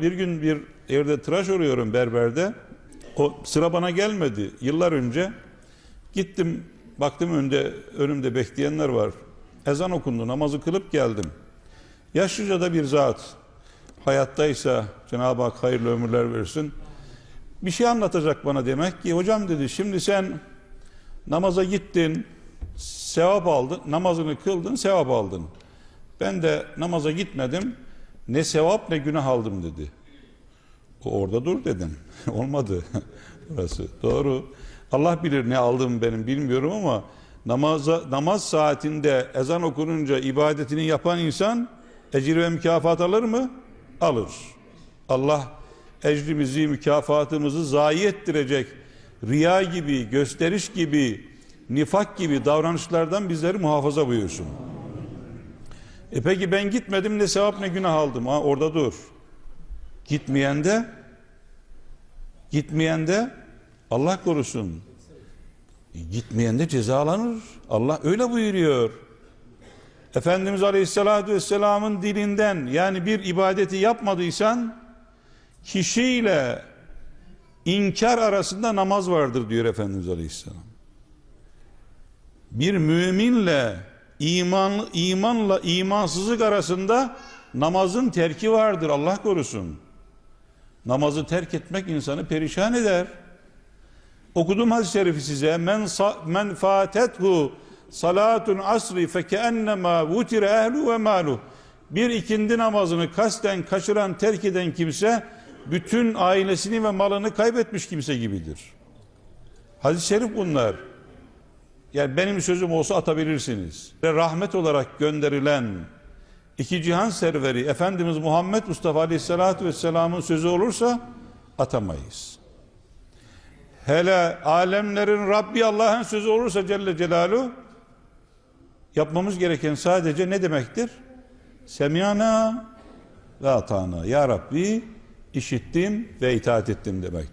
Bir gün bir yerde tıraş oluyorum berberde. O sıra bana gelmedi yıllar önce. Gittim baktım önde önümde bekleyenler var. Ezan okundu namazı kılıp geldim. Yaşlıca da bir zat. Hayattaysa Cenab-ı Hak hayırlı ömürler versin. Bir şey anlatacak bana demek ki hocam dedi şimdi sen namaza gittin sevap aldın namazını kıldın sevap aldın. Ben de namaza gitmedim ne sevap ne günah aldım dedi. Orada dur dedim. Olmadı burası. Doğru. Allah bilir ne aldım benim bilmiyorum ama namaza, namaz saatinde ezan okununca ibadetini yapan insan ecir ve mükafat alır mı? Alır. Allah ecrimizi, mükafatımızı zayi ettirecek riya gibi, gösteriş gibi, nifak gibi davranışlardan bizleri muhafaza buyursun. E peki ben gitmedim ne sevap ne günah aldım. Ha orada dur. Gitmeyen de gitmeyen de Allah korusun. E, Gitmeyen de cezalanır. Allah öyle buyuruyor. Efendimiz Aleyhisselatü Vesselam'ın dilinden yani bir ibadeti yapmadıysan kişiyle inkar arasında namaz vardır diyor Efendimiz Aleyhisselam. Bir müminle iman, imanla imansızlık arasında namazın terki vardır Allah korusun. Namazı terk etmek insanı perişan eder. Okudum hadis-i şerifi size. Men, men fatethu salatun asri fekennema vutire ehlu ve malu. Bir ikindi namazını kasten kaçıran, terk eden kimse bütün ailesini ve malını kaybetmiş kimse gibidir. Hadis-i şerif bunlar. Yani benim sözüm olsa atabilirsiniz. Ve rahmet olarak gönderilen iki cihan serveri Efendimiz Muhammed Mustafa Aleyhisselatü Vesselam'ın sözü olursa atamayız. Hele alemlerin Rabbi Allah'ın sözü olursa Celle Celaluhu yapmamız gereken sadece ne demektir? Semiyana ve atana. Ya Rabbi işittim ve itaat ettim demek.